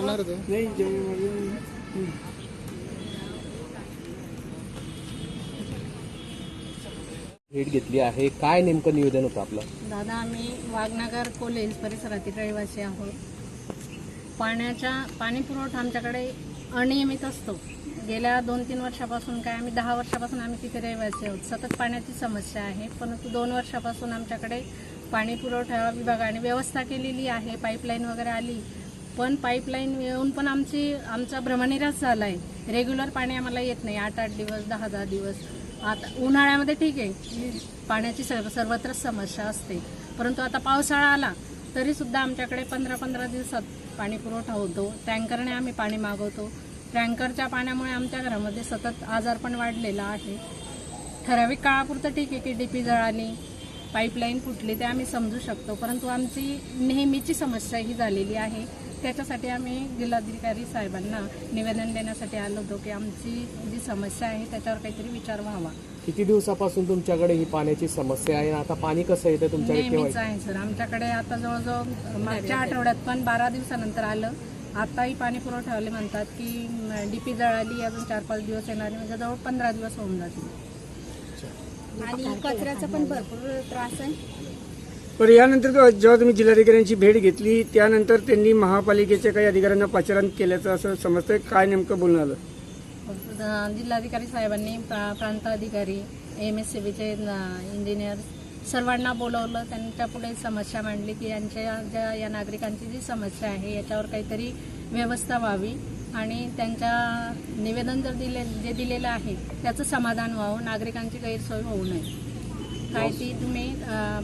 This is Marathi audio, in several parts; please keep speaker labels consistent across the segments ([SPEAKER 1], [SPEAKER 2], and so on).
[SPEAKER 1] चालणार होतं
[SPEAKER 2] नाही जेवण
[SPEAKER 3] भेट घेतली आहे. काय नेमकं निवेदन होतं आपलं?
[SPEAKER 4] दादा आम्ही वाघनगर कॉलेज परिसरातील रहिवासी आहोत. पाण्याच्या पाणी पुरवठा आमच्याकडे अनियमित असतो. गेल्या दोन तीन वर्षापासून काय आम्ही दहा वर्षापासून आम्ही तिथे रहिवासी आहोत. सतत पाण्याची समस्या आहे परंतु दोन वर्षापासून आमच्याकडे पाणी पुरवठा विभागाने व्यवस्था केलेली आहे. पाईपलाईन वगैरे आली पण पाईपलाईन येऊन पण आमची आमचा भ्रमनिरास झाला आहे रेग्युलर पाणी आम्हाला येत नाही. आठ आठ दिवस दहा दहा दिवस. आता उन्हाळ्यामध्ये ठीक आहे. पाण्याची सर्व सर्वत्र समस्या असते. परंतु आता पावसाळा आला तरीसुद्धा आमच्याकडे पंधरा पंधरा दिवसात पाणी पुरवठा होतो. टँकरने आम्ही पाणी मागवतो. टँकरच्या पाण्यामुळे आमच्या घरामध्ये सतत आजार पण वाढलेला आहे. ठराविक काळापुरतं ठीक आहे की डी पी जळाली. पाईपलाईन फुटली ते आम्ही समजू शकतो. परंतु आमची नेहमीची समस्या ही झालेली आहे. त्याच्यासाठी आम्ही जिल्हाधिकारी साहेबांना निवेदन देण्यासाठी आलो होतो की आमची जी समस्या आहे त्याच्यावर काहीतरी विचार व्हावा.
[SPEAKER 3] किती दिवसापासून तुमच्याकडे ही पाण्याची समस्या आहे? आता पाणी कसं येतं तुमच्याकडे
[SPEAKER 4] नेहमीच आहे सर. आमच्याकडे आता जवळजवळ मागच्या आठवड्यात पण बारा दिवसानंतर आलं. आताही पाणी पुरवठावाले म्हणतात की डीपी जळाली अजून चार पाच दिवस येणारे म्हणजे जवळ पंधरा दिवस होऊन जातील.
[SPEAKER 5] आणि कचऱ्याचा पण भरपूर त्रास आहे.
[SPEAKER 2] पण यानंतर तो- जेव्हा तुम्ही जिल्हाधिकाऱ्यांची भेट घेतली त्यानंतर त्यांनी महापालिकेच्या काही अधिकाऱ्यांना पाचारण केल्याचं असं समजतंय. काय नेमकं बोलणं आलं?
[SPEAKER 4] अ, जिल्हाधिकारी साहेबांनी प्रा- प्रांत अधिकारी एम एस सी बीचे इंजिनियर सर्वांना बोलवलं. त्यांच्या पुढे समस्या मांडली की यांच्या ज्या या नागरिकांची जी समस्या आहे याच्यावर काहीतरी व्यवस्था व्हावी. आणि त्यांच्या निवेदन जर दिले जे दिलेलं आहे त्याचं समाधान व्हावं नागरिकांची गैरसोय होऊ नये. काय ती तुम्ही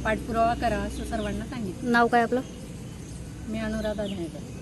[SPEAKER 4] पाठपुरावा करा असं सर्वांना सांगितलं.
[SPEAKER 5] नाव काय आपलं?
[SPEAKER 4] मी अनुराधा धनेकर